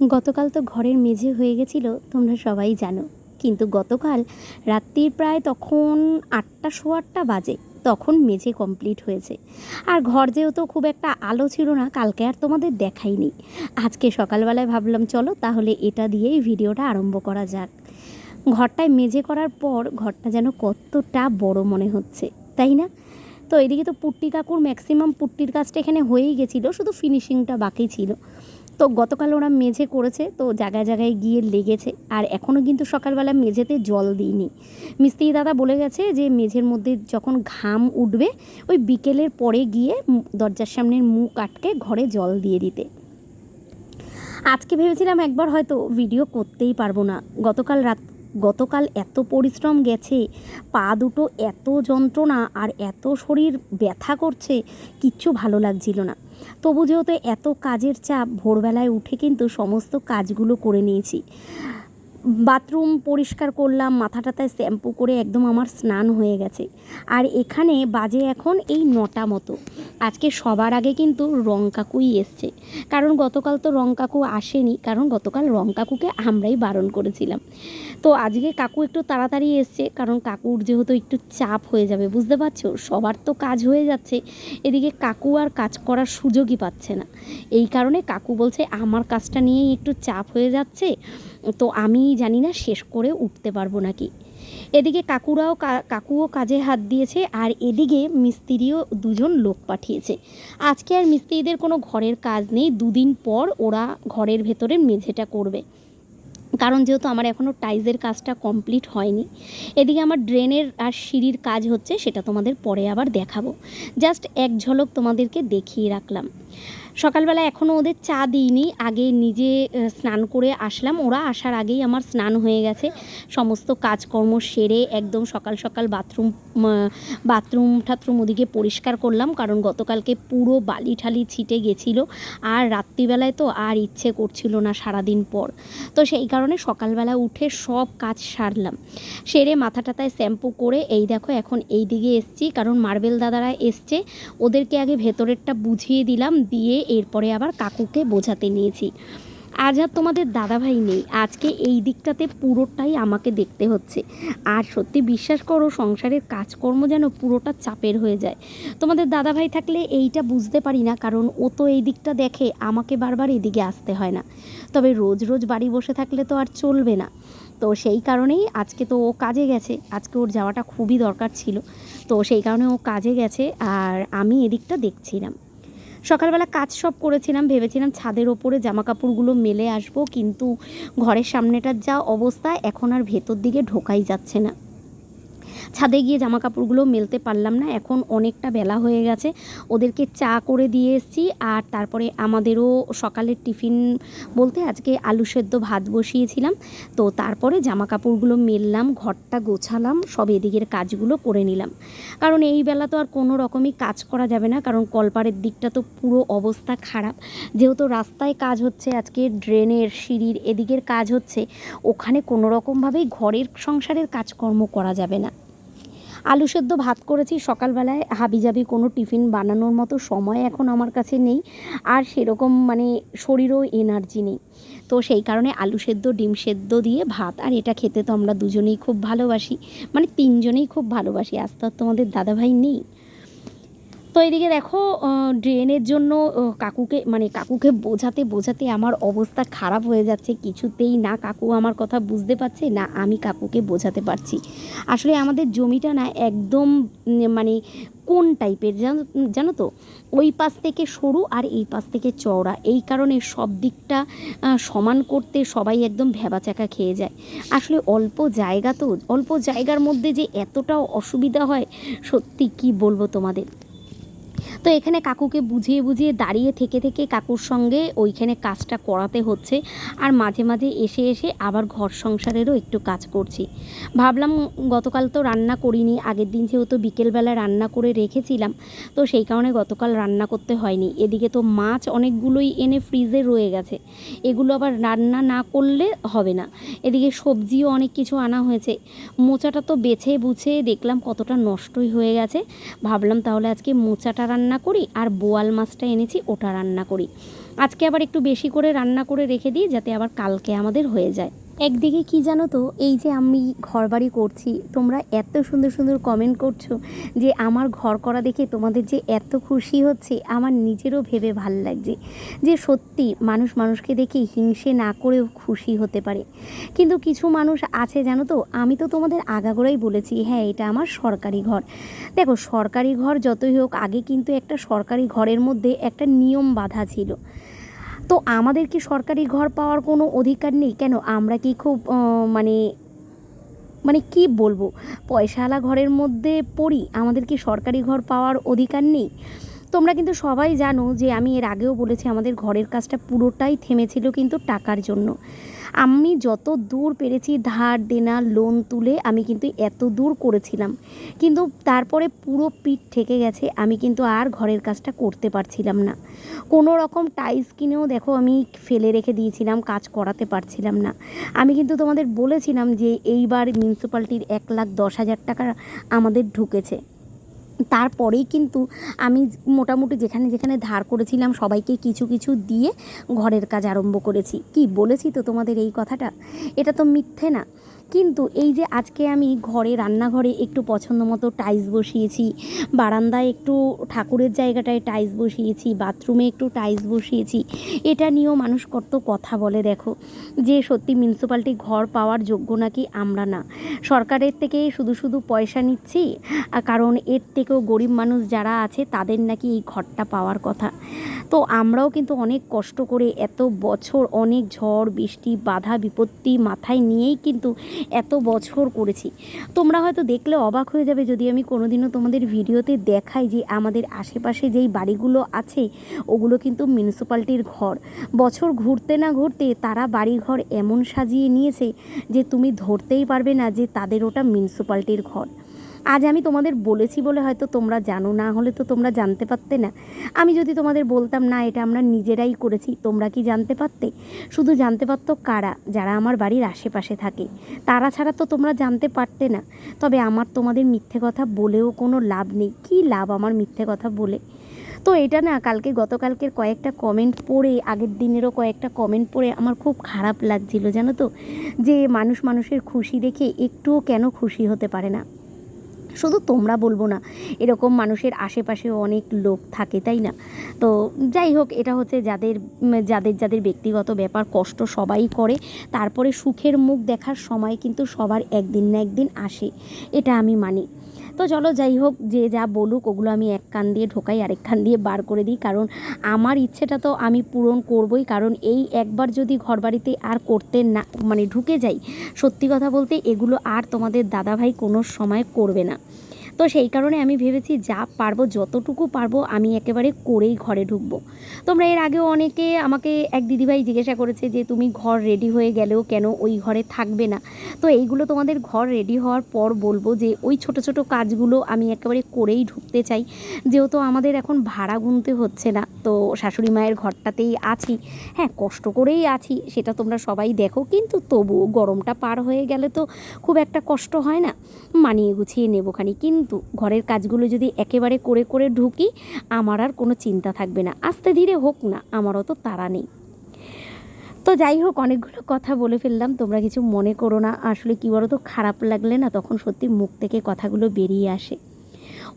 গতকাল তো ঘরের মেঝে হয়ে গেছিল, তোমরা সবাই জানো। কিন্তু গতকাল রাত্রির প্রায় তখন আটটা শো আটটা বাজে, তখন মেঝে কমপ্লিট হয়েছে। আর ঘর যেহেতু খুব একটা আলো ছিল না, কালকে আর তোমাদের দেখাইনি। আজকে সকালবেলায় ভাবলাম, চলো তাহলে এটা দিয়েই ভিডিওটা আরম্ভ করা যাক। ঘরটায় মেঝে করার পর ঘরটা যেন কতটা বড় মনে হচ্ছে, তাই না? তো এদিকে তো পুট্টি কাকুর ম্যাক্সিমাম পুট্টির কাজটা এখানে হয়েই গেছিল, শুধু ফিনিশিংটা বাকি ছিল। তো গতকাল ওরা মেঝে করেছে, তো জায়গায় জায়গায় গিয়ে লেগেছে। আর এখনও কিন্তু সকালবেলা মেঝেতে জল দিইনি। মিস্ত্রি দাদা বলে গেছে যে, মেঝের মধ্যে যখন ঘাম উঠবে, ওই বিকেলের পরে গিয়ে দরজার সামনের মুখ আটকে ঘরে জল দিয়ে দিতে। আজকে ভেবেছিলাম একবার হয়তো ভিডিও করতেই পারব না। গতকাল রাত, গতকাল এত পরিশ্রম গেছে, পা দুটো এত যন্ত্রণা আর এত শরীর ব্যথা করছে, কিচ্ছু ভালো লাগছিল না। তবু যেহেতু এত কাজের চাপ ভোরবেলায় উঠে কিন্তু সমস্ত কাজগুলো করে নিয়েছি। বাথরুম পরিষ্কার করলাম মাথা টাথায় শ্যাম্পু করে একদম আমার স্নান হয়ে গেছে। আর এখানে বাজে এখন এই নটা মতো। আজকে সবার আগে কিন্তু রং কাকুই এসছে। কারণ গতকাল তো রং কাকু আসেনি, কারণ গতকাল রং কাকুকে আমরাই বারণ করেছিলাম। তো আজকে কাকু একটু তাড়াতাড়ি এসছে, কারণ কাকুর যেহেতু একটু চাপ হয়ে যাবে, বুঝতে পারছ? সবার তো কাজ হয়ে যাচ্ছে, এদিকে কাকু আর কাজ করার সুযোগই পাচ্ছে না। এই কারণে কাকু বলছে, আমার কাজটা নিয়েই একটু চাপ হয়ে যাচ্ছে, তো আমি জানি না শেষ করে উঠতে পারব নাকি। এদিকে কাকুরাও কাকুও কাজে হাত দিয়েছে আর এদিকে মিস্ত্রিও দুজন লোক পাঠিয়েছে। আজকে আর মিস্ত্রিদের কোনো ঘরের কাজ নেই, দুদিন পর ওরা ঘরের ভেতরে মেঝেটা করবে। কারণ যেহেতু আমার এখনও টাইলসের কাজটা কমপ্লিট হয়নি, এদিকে আমার ড্রেনের আর সিঁড়ির কাজ হচ্ছে, সেটা তোমাদের পরে আবার দেখাবো। জাস্ট এক ঝলক তোমাদেরকে দেখিয়ে রাখলাম। সকালবেলা এখনও ওদের চা দিইনি, আগে নিজে স্নান করে আসলাম। ওরা আসার আগেই আমার স্নান হয়ে গেছে। সমস্ত কাজকর্ম সেরে একদম সকাল সকাল বাথরুম বাথরুম ঠাথরুম ওদিকে পরিষ্কার করলাম, কারণ গতকালকে পুরো বালি ঠালি ছিটে গেছিল। আর রাত্রিবেলায় তো আর ইচ্ছে করছিল না সারাদিন পর। তো সেই কারণে সকালবেলা উঠে সব কাজ সারলাম। সেরে মাথা টাথায় শ্যাম্পু করে, এই দেখো এখন এই দিকে এসছি, কারণ মার্বেল দাদারা এসছে। ওদেরকে আগে ভেতরেরটা বুঝিয়ে দিলাম দিয়ে এরপরে আবার কাকুকে বোঝাতে নিয়েছি। আজ আর তোমাদের দাদাভাই নেই। আজকে এই দিকটাতে পুরোটাই আমাকে দেখতে হচ্ছে। আর সত্যি বিশ্বাস করো, সংসারের কাজকর্ম যেন পুরোটা চাপের হয়ে যায়। তোমাদের দাদাভাই থাকলে এইটা বুঝতে পারি না, কারণ ও তো এই দিকটা দেখে আমাকে বারবার এদিকে আসতে হয় না। তবে রোজ রোজ বাড়ি বসে থাকলে তো আর চলবে না। তো সেই কারণেই আজকে তো ও কাজে গেছে। আজকে ওর যাওয়াটা খুবই দরকার ছিল। তো সেই কারণে ও কাজে গেছে আর আমি এদিকটা দেখছিলাম। সকালবেলা কাজ সব করেছিলাম, ভেবেছিলাম ছাদের ওপরে জামা কাপড়গুলো মেলে আসব, কিন্তু ঘরের সামনেটার যা অবস্থা এখন আর ভেতর দিকে ঢোকাই যাচ্ছে না। ছাদে গিয়ে জামা কাপড়গুলো মেলতে পারলাম না। এখন অনেকটা বেলা হয়ে গেছে। ওদেরকে চা করে দিয়ে এসেছি। আর তারপরে আমাদেরও সকালের টিফিন বলতে আজকে আলু সেদ্ধ ভাত বসিয়েছিলাম। তো তারপরে জামা কাপড়গুলো মেললাম, ঘরটা গোছালাম, সব এদিকের কাজগুলো করে নিলাম। কারণ এই বেলা তো আর কোনো রকমই কাজ করা যাবে না। কারণ কলপাড়ের দিকটা তো পুরো অবস্থা খারাপ। যেহেতু রাস্তায় কাজ হচ্ছে, আজকে ড্রেনের, সিঁড়ির এদিকের কাজ হচ্ছে, ওখানে কোনো রকমভাবেই ঘরের সংসারের কাজকর্ম করা যাবে না। আলু সেদ্ধ ভাত করেছি। সকালবেলায় হাবিজাবি কোনো টিফিন বানানোর মতো সময় এখন আমার কাছে নেই। আর সেরকম মানে শরীরও এনার্জি নেই। তো সেই কারণে আলু সেদ্ধ, ডিম সেদ্ধ দিয়ে ভাত। আর এটা খেতে তো আমরা দুজনেই খুব ভালোবাসি। মানে তিনজনেই খুব ভালোবাসি। আজ তো তোমাদের দাদাভাই নেই। তো এদিকে দেখো ড্রেনের জন্য কাকুকে মানে কাকুকে বোঝাতে বোঝাতে আমার অবস্থা খারাপ হয়ে যাচ্ছে। কিছুতেই না কাকু আমার কথা বুঝতে পারছে, না আমি কাকুকে বোঝাতে পারছি। আসলে আমাদের জমিটা না একদম মানে কোন টাইপের জানো তো? ওই পাশ থেকে সরু আর এই পাশ থেকে চওড়া। এই কারণে সব দিকটা সমান করতে সবাই একদম ভেবাচাকা খেয়ে যায়। আসলে অল্প জায়গা তো, অল্প জায়গার মধ্যে যে এতটাও অসুবিধা হয়, সত্যি কি বলব তোমাদের? তো এখানে কাকুকে বুঝিয়ে বুঝিয়ে দাঁড়িয়ে থেকে থেকে কাকুর সঙ্গে ওইখানে কাজটা করাতে হচ্ছে। আর মাঝে মাঝে এসে এসে আবার ঘর সংসারেরও একটু কাজ করছি। ভাবলাম গতকাল তো রান্না করিনি, আগের দিন যেহেতু বিকেলবেলা রান্না করে রেখেছিলাম, তো সেই কারণে গতকাল রান্না করতে হয়নি। এদিকে তো মাছ অনেকগুলোই এনে ফ্রিজে রয়ে গেছে। এগুলো আবার রান্না না করলে হবে না। এদিকে সবজিও অনেক কিছু আনা হয়েছে। মোচাটা তো বেছে বুছে দেখলাম কতটা নষ্টই হয়ে গেছে। ভাবলাম তাহলে আজকে মোচাটা রান্না করি আর বোয়াল মাছটা এনেছি, ওটা রান্না করি। আজকে আবার একটু বেশি করে রান্না করে রেখে দিই, যাতে আবার কালকে আমাদের হয়ে যায়। একদিকে কি জানো তো, এই যে আমি ঘরবাড়ি করছি, তোমরা এত সুন্দর সুন্দর কমেন্ট করছ যে আমার ঘর করা দেখে তোমাদের যে এত খুশি হচ্ছে, আমার নিজেরও ভেবে ভালো লাগছে যে সত্যি মানুষ মানুষকে দেখে হিংসে না করেও খুশি হতে পারে। কিন্তু কিছু মানুষ আছে জানো তো, আমি তো তোমাদের আগাগোড়াই বলেছি হ্যাঁ এটা আমার সরকারি ঘর। দেখো, সরকারি ঘর যতই হোক, আগে কিন্তু একটা সরকারি ঘরের মধ্যে একটা নিয়ম বাধা ছিল। তো আমাদের কি সরকারি ঘর পাওয়ার কোনো অধিকার নেই? কেন? আমরা কি খুব মানে মানে কি বলব? পয়সাওয়ালা ঘরের মধ্যে পড়ি, আমাদের কি সরকারি ঘর পাওয়ার অধিকার নেই? তোমরা কিন্তু সবাই জানো যে আমি এর আগেও বলেছি, আমাদের ঘরের কাজটা পুরোটাই থেমেছিল কিন্তু টাকার জন্য। আমি যত দূর পেরেছি ধার, দেনা লোন তুলে আমি কিন্তু এত দূর করেছিলাম। কিন্তু তারপরে পুরো পিঠ ঠেকে গেছে, আমি কিন্তু আর ঘরের কাজটা করতে পারছিলাম না। কোনো রকম টাইলস কিনেও দেখো আমি ফেলে রেখে দিয়েছিলাম, কাজ করাতে পারছিলাম না। আমি কিন্তু তোমাদের বলেছিলাম যে এইবার মিউনিসিপ্যালিটির এক লাখ দশ হাজার টাকা আমাদের ঢুকেছে। তারপরেই কিন্তু আমি মোটামুটি যেখানে যেখানে ধার করেছিলাম সবাইকে কিছু কিছু দিয়ে ঘরের কাজ আরম্ভ করেছি। কি বলেছি তো তোমাদের এই কথাটা? এটা তো মিথ্যে না। কিন্তু এই যে আজকে আমি ঘরে, রান্নাঘরে একটু পছন্দ মতো টাইলস বসিয়েছি, বারান্দায় একটু ঠাকুরের জায়গাটায় টাইলস বসিয়েছি বাথরুমে একটু টাইলস বসিয়েছি, এটা নিয়েও মানুষ কত কথা বলে দেখো। যে সত্যি মিউনিসিপ্যালিটি ঘর পাওয়ার যোগ্য নাকি আমরা না। সরকারের থেকে শুধু শুধু পয়সা নিচ্ছি কারণ এর থেকেও গরিব মানুষ যারা আছে, তাদের নাকি এই ঘরটা পাওয়ার কথা। তো আমরাও কিন্তু অনেক কষ্ট করে এত বছর অনেক ঝড়, বৃষ্টি, বাধা, বিপত্তি মাথায় নিয়েই কিন্তু এত বছর করেছি। তোমরা হয়তো দেখলে অবাক হয়ে যাবে যদি আমি কোনোদিনও তোমাদের ভিডিওতে দেখাই যে আমাদের আশেপাশে যেই বাড়িগুলো আছে, ওগুলো কিন্তু মিউনিসিপ্যালিটির ঘর। বছর ঘুরতে না ঘুরতে তারা বাড়িঘর এমন সাজিয়ে নিয়েছে যে তুমি ধরতেই পারবে না যে তাদের ওটা মিউনিসিপ্যালিটির ঘর। আজ আমি তোমাদের বলেছি বলে হয়তো তোমরা জানো, না হলে তো তোমরা জানতে পারতে না। আমি যদি তোমাদের বলতাম, না, এটা আমরা নিজেরাই করেছি, তোমরা কি জানতে পারতে? শুধু জানতে পারতো কারা, যারা আমার বাড়ির আশেপাশে থাকে। তারা ছাড়া তো তোমরা জানতে পারতে না। তবে আমার তোমাদের মিথ্যে কথা বলেও কোনো লাভ নেই। কী লাভ আমার মিথ্যে কথা বলে? তো এটা না, কালকে গতকালকের কয়েকটা কমেন্ট পড়ে, আগের দিনেরও কয়েকটা কমেন্ট পড়ে আমার খুব খারাপ লাগছিল, জানো তো? যে মানুষ মানুষের খুশি দেখে একটুও কেন খুশি হতে পারে না। শুধু তোমরা বলব না, এরকম মানুষের আশেপাশে অনেক লোক থাকে, তাই না? তো যাই হোক, এটা হচ্ছে যাদের যাদের যাদের ব্যক্তিগত ব্যাপার, কষ্ট সবাই করে, তারপরে সুখের মুখ দেখার সময় কিন্তু সবার একদিন না একদিন আসে, এটা আমি মানি। তো চলো যাই হোক, যে যা বলুক ওগুলো আমি এক কান দিয়ে ঢোকাই, আরেক কান দিয়ে বার করে দিই। কারণ আমার ইচ্ছেটা তো আমি পূরণ করবই। কারণ এই একবার যদি ঘরবাড়িতে আর করতে না মানে ঢুকে যাই, সত্যি কথা বলতে এগুলো আর তোমাদের দাদাভাই কোনো সময় করবে না। তো সেই কারণে আমি ভেবেছি, যা পারব, যতটুকু পারব, আমি একেবারে করেই ঘরে ঢুকবো। তোমরা এর আগেও অনেকে আমাকে এক দিদিভাই জিজ্ঞাসা করেছে যে, তুমি ঘর রেডি হয়ে গেলেও কেন ওই ঘরে থাকবে না? তো এইগুলো তোমাদের ঘর রেডি হওয়ার পর বলব যে, ওই ছোট ছোট কাজগুলো আমি একেবারে করেই ঢুকতে চাই। যেহেতু আমাদের এখন ভাড়া গুনতে হচ্ছে না, তো শাশুড়ি মায়ের ঘরটাতেই আছি। হ্যাঁ কষ্ট করেই আছি, সেটা তোমরা সবাই দেখো, কিন্তু তবুও গরমটা পার হয়ে গেলে তো খুব একটা কষ্ট হয় না। মানিয়ে গুছিয়ে নেবোখানি কিন্তু ঘরের কাজগুলো যদি একেবারে করে করে ঢুকি, আমার আর কোনো চিন্তা থাকবে না। আস্তে ধীরে হোক না, আমারও তো তারা নেই। তো যাই হোক, অনেকগুলো কথা বলে ফেললাম। তোমরা কিছু মনে করো না। আসলে কী বলো তো খারাপ লাগলে না তখন সত্যি মুখ থেকে কথাগুলো বেরিয়ে আসে।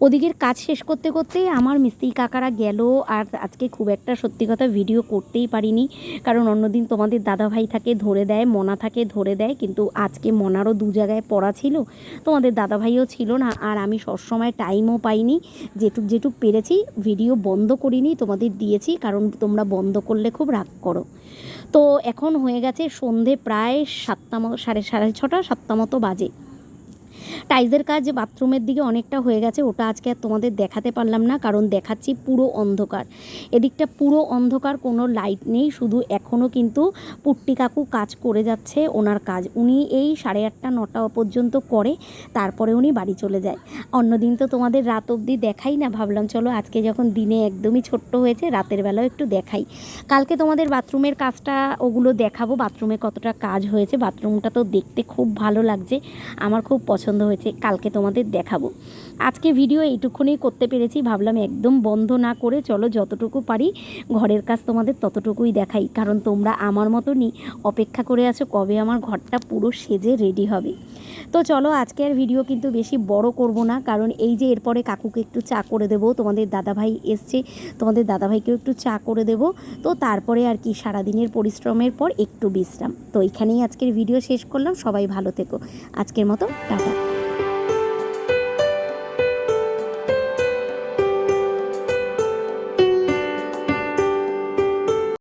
ওদিকের কাজ শেষ করতে করতেই আমার মিস্ত্রি কাকারা গেল, আর আজকে খুব একটা সত্যি কথা ভিডিও করতেই পারিনি। কারণ অন্যদিন তোমাদের দাদা ভাই থাকে, ধরে দেয়, মনা থাকে, ধরে দেয়, কিন্তু আজকে মনারও দু জায়গায় পড়া ছিল, তোমাদের দাদা ভাইও ছিল না, আর আমি সবসময় টাইমও পাইনি। যেটুক যেটুক পেরেছি ভিডিও বন্ধ করিনি, তোমাদের দিয়েছি, কারণ তোমরা বন্ধ করলে খুব রাগ করো। তো এখন হয়ে গেছে সন্ধে প্রায় সাতটা সাড়ে সাড়ে ছটা, সাতটা মতো বাজে। টাইলসের কাজ বাথরুমের দিকে অনেকটা হয়ে গেছে, ওটা আজকে আর তোমাদের দেখাতে পারলাম না, কারণ দেখাচ্ছি পুরো অন্ধকার। এদিকটা পুরো অন্ধকার, কোনো লাইট নেই, শুধু এখনও কিন্তু পুট্টি কাকু কাজ করে যাচ্ছে ওনার কাজ। উনি এই সাড়ে আটটা, নটা পর্যন্ত করে, তারপরে উনি বাড়ি চলে যায়। অন্যদিন তো তোমাদের রাত অবধি দেখাই না, ভাবলাম চলো আজকে যখন দিনে একদমই ছোট্ট হয়েছে, রাতের বেলাও একটু দেখাই। কালকে তোমাদের বাথরুমের কাজটা ওগুলো দেখাবো, বাথরুমে কতটা কাজ হয়েছে, বাথরুমটা তো দেখতে খুব ভালো লাগছে, আমার খুব পছন্দ হয়েছে, কালকে তোমাদের দেখাবো। আজকে ভিডিও এইটুকুনি করতে পেরেছি, ভাবলাম একদম বন্ধ না করে চলো যতটুকু পারি ঘরের কাজ তোমাদের ততটুকুই দেখাই। কারণ তোমরা আমার মতনই অপেক্ষা করে আছো, কবে আমার ঘরটা পুরো সেজে রেডি হবে। তো চলো আজকে আর ভিডিও কিন্তু বেশি বড় করব না, কারণ এই যে এরপরে কাকুকে একটু চা করে দেবো, তোমাদের দাদাভাই এসছে, তোমাদের দাদাভাইকেও একটু চা করে দেবো। তো তারপরে আর কি, সারাদিনের পরিশ্রমের পর একটু বিশ্রাম। তো এখানেই আজকের ভিডিও শেষ করলাম, সবাই ভালো থেকো। আজকের মতো, টাটা।